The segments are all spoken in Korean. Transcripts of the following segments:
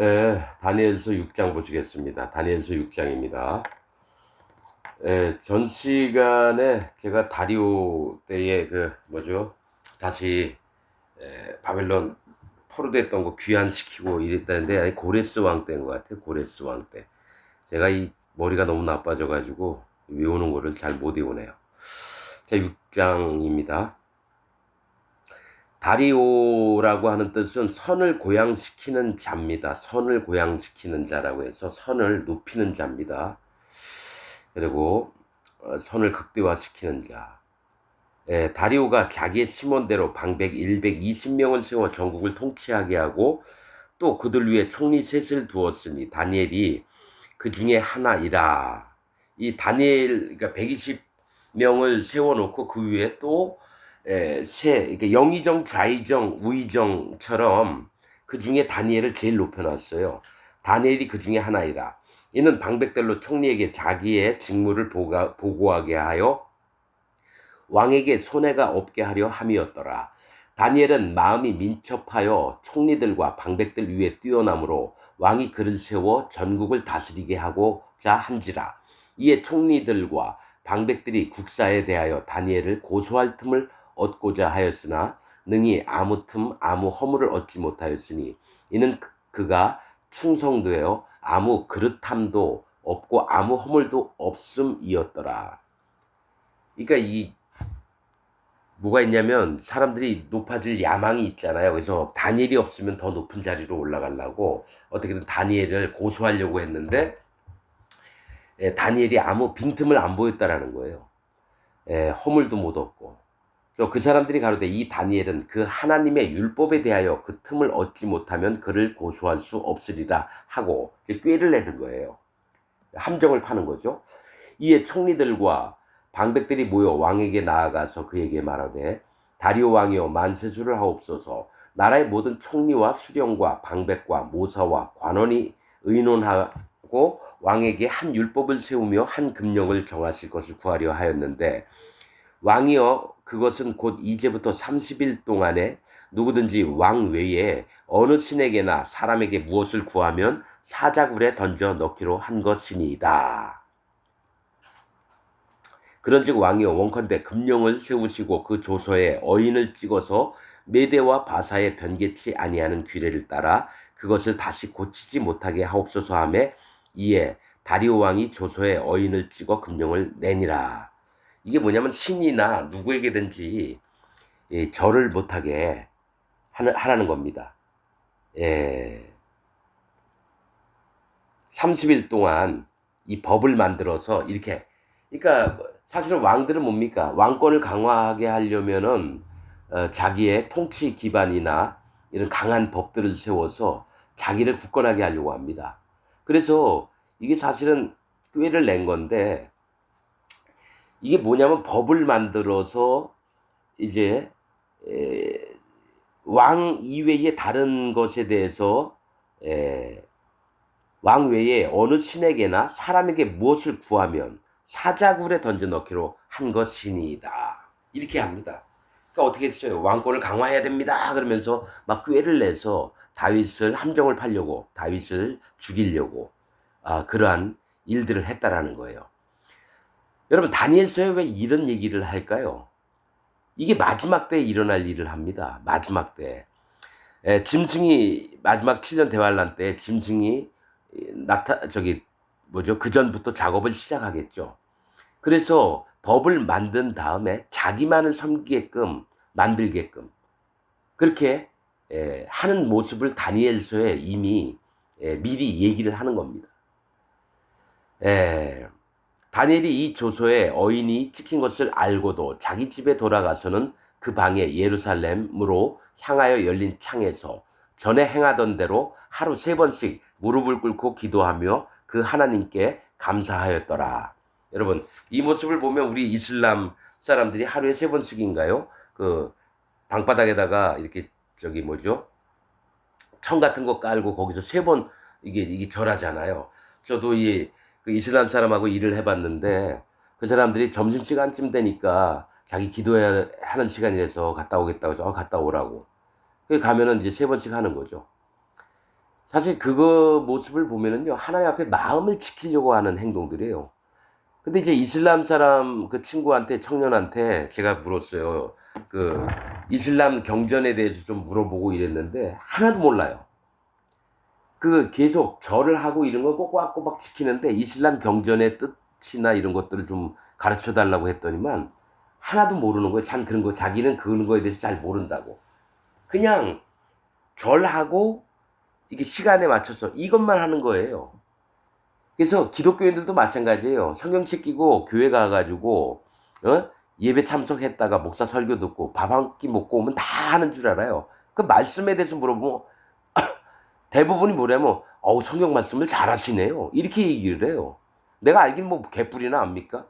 예, 다니엘서 6장 보시겠습니다. 다니엘서 6장입니다. 예, 전 시간에 제가 다리오 때에 그 뭐죠? 다시 예, 바벨론 포로됐던 거 귀환시키고 이랬다는데 아니 고레스 왕 때인 것 같아요. 고레스 왕 때. 제가 이 머리가 너무 나빠져가지고 외우는 거를 잘 못 외우네요. 자, 6장입니다. 다리오라고 하는 뜻은 선을 고양시키는 자입니다. 선을 고양시키는 자라고 해서 선을 높이는 자입니다. 그리고 어, 선을 극대화시키는 자. 예, 다리오가 자기의 심원대로 방백 120명을 세워 전국을 통치하게 하고 또 그들 위에 총리 셋을 두었으니 다니엘이 그 중에 하나이라. 이 다니엘 그러니까 120명을 세워놓고 그 위에 또 에, 세, 그러니까 영의정, 좌의정, 우의정처럼 그 중에 다니엘을 제일 높여놨어요. 다니엘이 그 중에 하나이라. 이는 방백들로 총리에게 자기의 직무를 보가, 보고하게 하여 왕에게 손해가 없게 하려 함이었더라. 다니엘은 마음이 민첩하여 총리들과 방백들 위에 뛰어나므로 왕이 그를 세워 전국을 다스리게 하고자 한지라. 이에 총리들과 방백들이 국사에 대하여 다니엘을 고소할 틈을 얻고자 하였으나 능히 아무 틈 아무 허물을 얻지 못하였으니 이는 그- 그가 충성되어 아무 그릇함도 없고 아무 허물도 없음이었더라. 그러니까 이 뭐가 있냐면 사람들이 높아질 야망이 있잖아요. 그래서 다니엘이 없으면 더 높은 자리로 올라가려고 어떻게든 다니엘을 고소하려고 했는데 예, 다니엘이 아무 빈틈을 안 보였다라는 거예요. 예, 허물도 못 얻고 또 그 사람들이 가로되 이 다니엘은 그 하나님의 율법에 대하여 그 틈을 얻지 못하면 그를 고소할 수 없으리라 하고 꾀를 내는 거예요. 함정을 파는 거죠. 이에 총리들과 방백들이 모여 왕에게 나아가서 그에게 말하되 다리오 왕이여 만세수를 하옵소서 나라의 모든 총리와 수령과 방백과 모사와 관원이 의논하고 왕에게 한 율법을 세우며 한 금령을 정하실 것을 구하려 하였는데 왕이여 그것은 곧 이제부터 30일 동안에 누구든지 왕 외에 어느 신에게나 사람에게 무엇을 구하면 사자굴에 던져 넣기로 한 것이니이다. 그런즉 왕이여 원컨대 금령을 세우시고 그 조서에 어인을 찍어서 메대와 바사에 변개치 아니하는 규례를 따라 그것을 다시 고치지 못하게 하옵소서 하매 이에 다리오 왕이 조서에 어인을 찍어 금령을 내니라. 이게 뭐냐면 신이나 누구에게든지 예, 절을 못하게 하는, 하라는 겁니다. 예. 30일 동안 이 법을 만들어서 이렇게 그러니까 사실은 왕들은 뭡니까? 왕권을 강화하게 하려면은 어, 자기의 통치 기반이나 이런 강한 법들을 세워서 자기를 굳건하게 하려고 합니다. 그래서 이게 사실은 꾀를 낸 건데 이게 뭐냐면 법을 만들어서 이제 에, 왕 이외의 다른 것에 대해서 에, 왕 외에 어느 신에게나 사람에게 무엇을 구하면 사자굴에 던져 넣기로 한 것이니이다. 이렇게 합니다. 그러니까 어떻게 했어요? 왕권을 강화해야 됩니다. 그러면서 막 꾀를 내서 다윗을 함정을 팔려고 다윗을 죽이려고 아, 그러한 일들을 했다라는 거예요. 여러분 다니엘서에 왜 이런 얘기를 할까요? 이게 마지막 때에 일어날 일을 합니다. 마지막 때. 에, 짐승이 마지막 7년 대환란 때 짐승이 나타 저기 뭐죠? 그 전부터 작업을 시작하겠죠. 그래서 법을 만든 다음에 자기만을 섬기게끔 만들게끔 그렇게 에, 하는 모습을 다니엘서에 이미 에, 미리 얘기를 하는 겁니다. 에, 다니엘이 이 조서에 어인이 찍힌 것을 알고도 자기 집에 돌아가서는 그 방에 예루살렘으로 향하여 열린 창에서 전에 행하던 대로 하루 세 번씩 무릎을 꿇고 기도하며 그 하나님께 감사하였더라. 여러분, 이 모습을 보면 우리 이슬람 사람들이 하루에 세 번씩인가요? 그 방바닥에다가 이렇게 저기 뭐죠? 청 같은 거 깔고 거기서 세 번 이게 이게 절하잖아요. 저도 이 그 이슬람 사람하고 일을 해봤는데 그 사람들이 점심 시간쯤 되니까 자기 기도해야 하는 시간이라서 갔다 오겠다고 해서 어, 갔다 오라고. 그 가면은 이제 세 번씩 하는 거죠. 사실 그거 모습을 보면은요, 하나님 앞에 마음을 지키려고 하는 행동들이에요. 근데 이제 이슬람 사람 그 친구한테, 청년한테 제가 물었어요. 그 이슬람 경전에 대해서 좀 물어보고 이랬는데 하나도 몰라요. 그 계속 절을 하고 이런 거 꼬박꼬박 지키는데 이슬람 경전의 뜻이나 이런 것들을 좀 가르쳐 달라고 했더니만 하나도 모르는 거예요. 참 그런 거 자기는 그런 거에 대해서 잘 모른다고. 그냥 절하고 이게 시간에 맞춰서 이것만 하는 거예요. 그래서 기독교인들도 마찬가지예요. 성경책 끼고 교회 가가지고 어? 예배 참석했다가 목사 설교 듣고 밥 한 끼 먹고 오면 다 하는 줄 알아요. 그 말씀에 대해서 물어보면 대부분이 뭐냐면 어우 성경 말씀을 잘 하시네요. 이렇게 얘기를 해요. 내가 알긴 뭐 개뿔이나 압니까?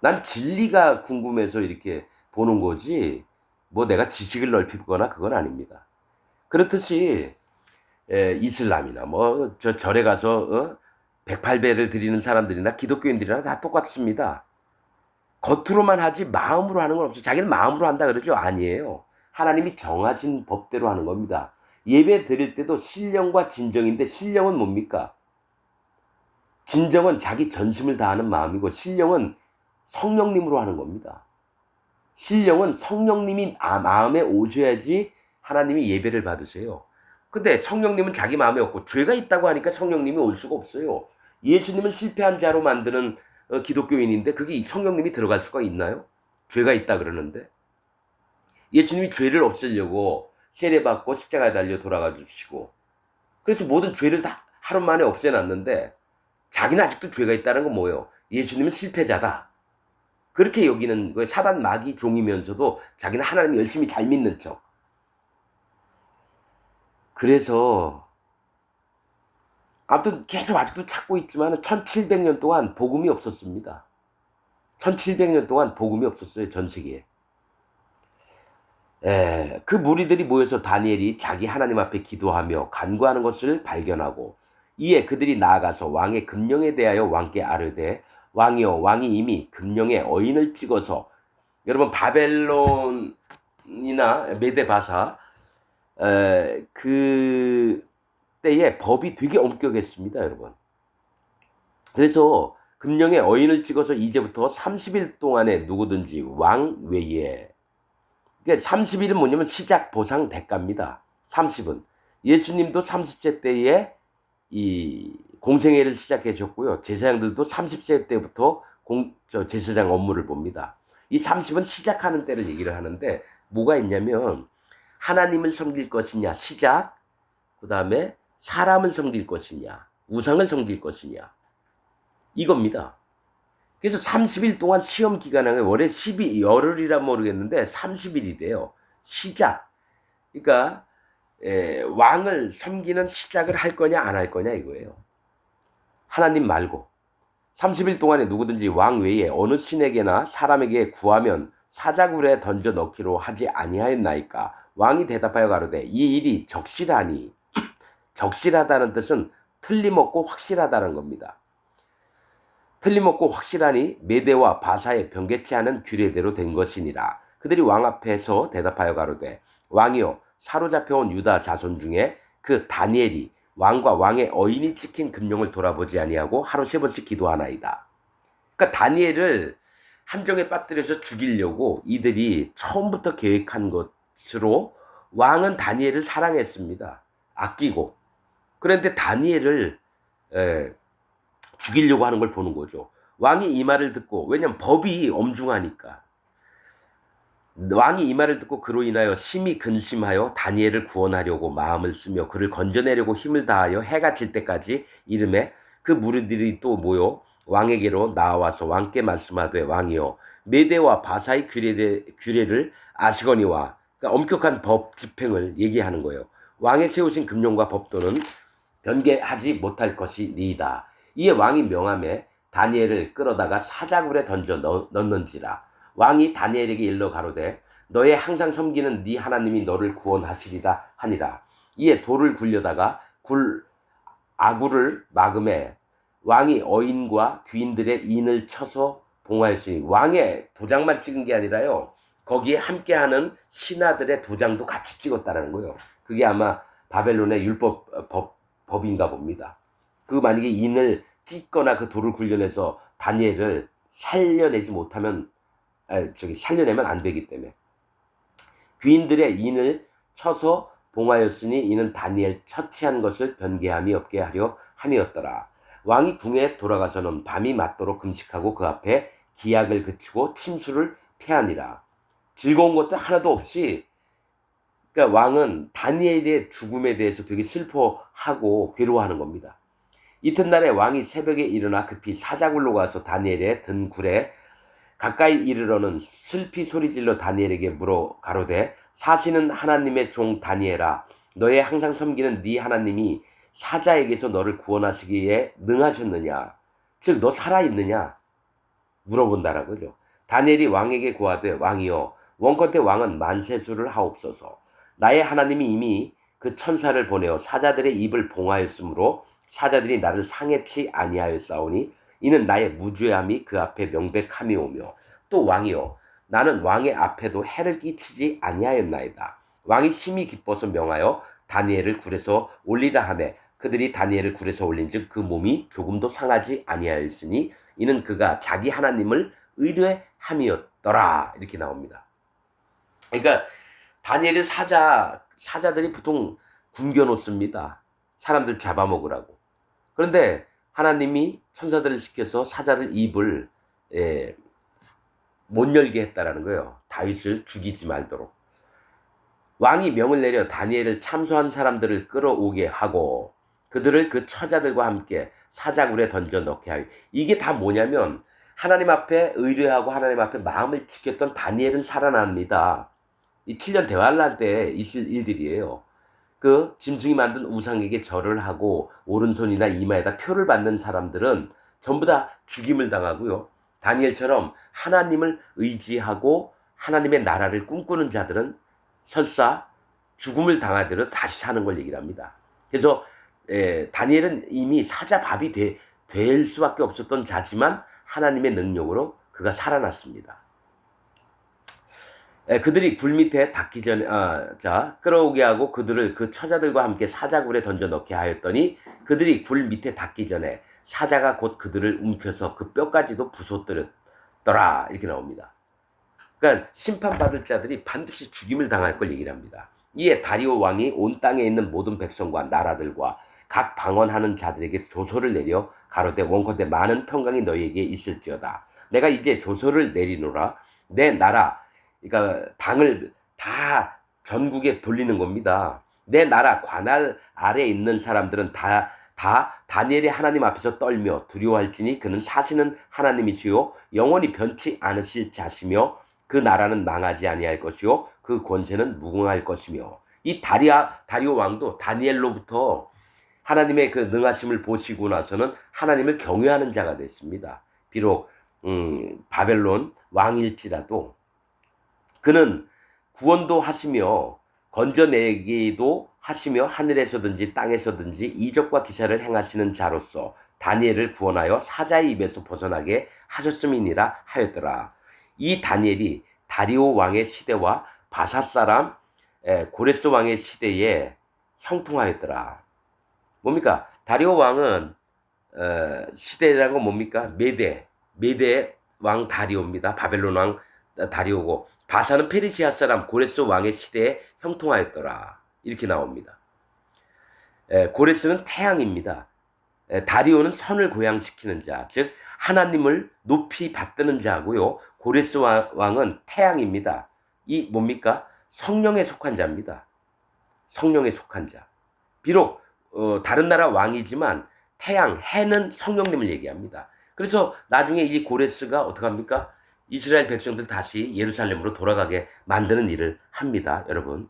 난 진리가 궁금해서 이렇게 보는 거지 뭐 내가 지식을 넓히거나 그건 아닙니다. 그렇듯이 에, 이슬람이나 뭐 저 절에 가서 어? 108배를 드리는 사람들이나 기독교인들이나 다 똑같습니다. 겉으로만 하지 마음으로 하는 건 없어요. 자기는 마음으로 한다 그러죠? 아니에요. 하나님이 정하신 법대로 하는 겁니다. 예배 드릴 때도 신령과 진정인데 신령은 뭡니까? 진정은 자기 전심을 다하는 마음이고 신령은 성령님으로 하는 겁니다. 신령은 성령님이 아, 마음에 오셔야지 하나님이 예배를 받으세요. 근데 성령님은 자기 마음에 없고 죄가 있다고 하니까 성령님이 올 수가 없어요. 예수님은 실패한 자로 만드는 어, 기독교인인데 그게 성령님이 들어갈 수가 있나요? 죄가 있다 그러는데 예수님이 죄를 없애려고 세례받고 십자가에 달려 돌아가 주시고 그래서 모든 죄를 다 하루 만에 없애놨는데 자기는 아직도 죄가 있다는 건 뭐예요? 예수님은 실패자다. 그렇게 여기는 거예요. 사단 마귀 종이면서도 자기는 하나님 열심히 잘 믿는 척. 그래서 아무튼 계속 아직도 찾고 있지만 1700년 동안 복음이 없었습니다. 1700년 동안 복음이 없었어요. 전 세계에. 에, 그 무리들이 모여서 다니엘이 자기 하나님 앞에 기도하며 간구하는 것을 발견하고 이에 그들이 나아가서 왕의 금령에 대하여 왕께 아뢰되 왕이여 왕이 이미 금령에 어인을 찍어서 여러분 바벨론이나 메데바사 에, 그 때에 법이 되게 엄격했습니다, 여러분. 그래서 금령에 어인을 찍어서 이제부터 30일 동안에 누구든지 왕 외에 그러니까 30일은 뭐냐면 시작 보상 대가입니다. 30은 예수님도 30세 때에 이 공생애를 시작해 줬고요. 제사장들도 30세 때부터 공, 저 제사장 업무를 봅니다. 이 30은 시작하는 때를 얘기를 하는데 뭐가 있냐면 하나님을 섬길 것이냐 시작 그 다음에 사람을 섬길 것이냐 우상을 섬길 것이냐 이겁니다. 그래서 30일 동안 시험 기간에 원래 12 열흘이라 모르겠는데 30일이 돼요. 시작. 그러니까 에, 왕을 섬기는 시작을 할 거냐 안 할 거냐 이거예요. 하나님 말고 30일 동안에 누구든지 왕 외에 어느 신에게나 사람에게 구하면 사자굴에 던져 넣기로 하지 아니하였나이까 왕이 대답하여 가로되 이 일이 적실하니 적실하다는 뜻은 틀림없고 확실하다는 겁니다. 틀림없고 확실하니 메대와 바사의 변개치 않은 규례대로 된 것이니라. 그들이 왕 앞에서 대답하여 가로되 왕이여 사로잡혀온 유다 자손 중에 그 다니엘이 왕과 왕의 어인이 찍힌 금령을 돌아보지 아니하고 하루 세 번씩 기도하나이다. 그러니까 다니엘을 함정에 빠뜨려서 죽이려고 이들이 처음부터 계획한 것으로 왕은 다니엘을 사랑했습니다. 아끼고. 그런데 다니엘을 에, 죽이려고 하는 걸 보는 거죠. 왕이 이 말을 듣고 왜냐면 법이 엄중하니까 왕이 이 말을 듣고 그로 인하여 심히 근심하여 다니엘을 구원하려고 마음을 쓰며 그를 건져내려고 힘을 다하여 해가 질 때까지 이름에 그 무리들이 또 모여 왕에게로 나와서 왕께 말씀하되 왕이여 메대와 바사의 규례, 규례를 아시거니와 그러니까 엄격한 법 집행을 얘기하는 거예요. 왕의 세우신 금령과 법도는 변개하지 못할 것이 니이다. 이에 왕이 명함에 다니엘을 끌어다가 사자굴에 던져 넣, 넣는지라 왕이 다니엘에게 일러 가로되 너의 항상 섬기는 네 하나님이 너를 구원하시리다 하니라 이에 돌을 굴려다가 굴 아구를 막음에 왕이 어인과 귀인들의 인을 쳐서 봉하였으니 왕의 도장만 찍은 게 아니라요 거기에 함께하는 신하들의 도장도 같이 찍었다는 거예요. 그게 아마 바벨론의 율법 어, 법, 법인가 봅니다. 그 만약에 인을 찢거나 그 돌을 굴려내서 다니엘을 살려내지 못하면 아, 저기 살려내면 안 되기 때문에 귀인들의 인을 쳐서 봉하였으니 이는 다니엘 처치한 것을 변개함이 없게 하려 함이었더라. 왕이 궁에 돌아가서는 밤이 맞도록 금식하고 그 앞에 기약을 그치고 침수를 피하니라. 즐거운 것도 하나도 없이 그러니까 왕은 다니엘의 죽음에 대해서 되게 슬퍼하고 괴로워하는 겁니다. 이튿날에 왕이 새벽에 일어나 급히 사자굴로 가서 다니엘의 든 굴에 가까이 이르러는 슬피 소리질러 다니엘에게 물어 가로되 사시는 하나님의 종 다니엘아 너의 항상 섬기는 네 하나님이 사자에게서 너를 구원하시기에 능하셨느냐? 즉 너 살아있느냐? 물어본다라고요 다니엘이 왕에게 구하되 왕이여 원컨대 왕은 만세수를 하옵소서. 나의 하나님이 이미 그 천사를 보내어 사자들의 입을 봉하였으므로 사자들이 나를 상해치 아니하였사오니 이는 나의 무죄함이 그 앞에 명백함이 오며 또 왕이여 나는 왕의 앞에도 해를 끼치지 아니하였나이다. 왕이 심히 기뻐서 명하여 다니엘을 굴에서 올리라 하매 그들이 다니엘을 굴에서 올린즉 그 몸이 조금도 상하지 아니하였으니 이는 그가 자기 하나님을 의뢰함이었더라 이렇게 나옵니다. 그러니까 다니엘의 사자 사자들이 보통 굶겨 놓습니다. 사람들 잡아먹으라고. 그런데 하나님이 천사들을 시켜서 사자들 입을 예, 못 열게 했다라는 거예요. 다윗을 죽이지 말도록. 왕이 명을 내려 다니엘을 참소한 사람들을 끌어오게 하고 그들을 그 처자들과 함께 사자굴에 던져 넣게 하여 이게 다 뭐냐면 하나님 앞에 의뢰하고 하나님 앞에 마음을 지켰던 다니엘은 살아납니다. 이 7년 대환란 때 있을 일들이에요. 그 짐승이 만든 우상에게 절을 하고 오른손이나 이마에다 표를 받는 사람들은 전부 다 죽임을 당하고요. 다니엘처럼 하나님을 의지하고 하나님의 나라를 꿈꾸는 자들은 설사 죽음을 당하더라도 다시 사는 걸 얘기를 합니다. 그래서 에, 다니엘은 이미 사자밥이 되, 될 수밖에 없었던 자지만 하나님의 능력으로 그가 살아났습니다. 에, 그들이 굴 밑에 닿기 전에 아, 자 끌어오게 하고 그들을 그 처자들과 함께 사자굴에 던져 넣게 하였더니 그들이 굴 밑에 닿기 전에 사자가 곧 그들을 움켜서 그 뼈까지도 부숴뜨렸더라 이렇게 나옵니다. 그러니까 심판받을 자들이 반드시 죽임을 당할 걸 얘기를 합니다. 이에 다리오 왕이 온 땅에 있는 모든 백성과 나라들과 각 방언하는 자들에게 조서를 내려 가로되 원컨대 많은 평강이 너희에게 있을지어다. 내가 이제 조서를 내리노라. 내 나라, 그러니까 방을 다 전국에 돌리는 겁니다. 내 나라 관할 아래 있는 사람들은 다, 다 다니엘의 하나님 앞에서 떨며 두려워할지니 그는 사시는 하나님이시요 영원히 변치 않으실 자시며 그 나라는 망하지 아니할 것이요 그 권세는 무궁할 것이며 이 다리아 다리오 왕도 다니엘로부터 하나님의 그 능하심을 보시고 나서는 하나님을 경외하는 자가 됐습니다. 비록 음, 바벨론 왕일지라도 그는 구원도 하시며 건져내기도 하시며 하늘에서든지 땅에서든지 이적과 기사를 행하시는 자로서 다니엘을 구원하여 사자의 입에서 벗어나게 하셨음이니라 하였더라. 이 다니엘이 다리오 왕의 시대와 바사 사람 고레스 왕의 시대에 형통하였더라. 뭡니까? 다리오 왕은 어, 시대라고 뭡니까? 메대, 메대 왕 다리오입니다. 바벨론 왕 다리오고 바사는 페르시아 사람 고레스 왕의 시대에 형통하였더라. 이렇게 나옵니다. 에, 고레스는 태양입니다. 에, 다리오는 선을 고양시키는 자, 즉 하나님을 높이 받드는 자고요. 고레스 왕은 태양입니다. 이 뭡니까? 성령에 속한 자입니다. 성령에 속한 자. 비록 어, 다른 나라 왕이지만 태양, 해는 성령님을 얘기합니다. 그래서 나중에 이 고레스가 어떻게 합니까? 이스라엘 백성들 다시 예루살렘으로 돌아가게 만드는 일을 합니다, 여러분.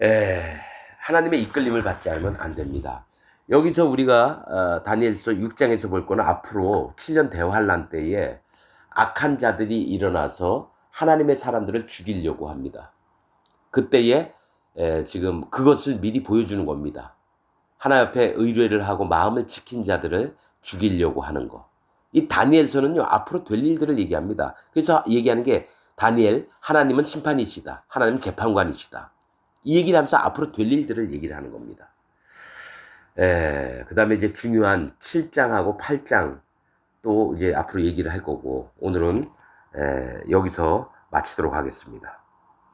에, 하나님의 이끌림을 받지 않으면 안 됩니다. 여기서 우리가 어, 다니엘서 6장에서 볼 거는 앞으로 7년 대환란 때에 악한 자들이 일어나서 하나님의 사람들을 죽이려고 합니다. 그때에 에, 지금 그것을 미리 보여주는 겁니다. 하나 옆에 의뢰를 하고 마음을 지킨 자들을 죽이려고 하는 거. 이 다니엘서는요, 앞으로 될 일들을 얘기합니다. 그래서 얘기하는 게 다니엘, 하나님은 심판이시다. 하나님은 재판관이시다. 이 얘기를 하면서 앞으로 될 일들을 얘기를 하는 겁니다. 에, 그 다음에 이제 중요한 7장하고 8장 또 이제 앞으로 얘기를 할 거고, 오늘은 에, 여기서 마치도록 하겠습니다.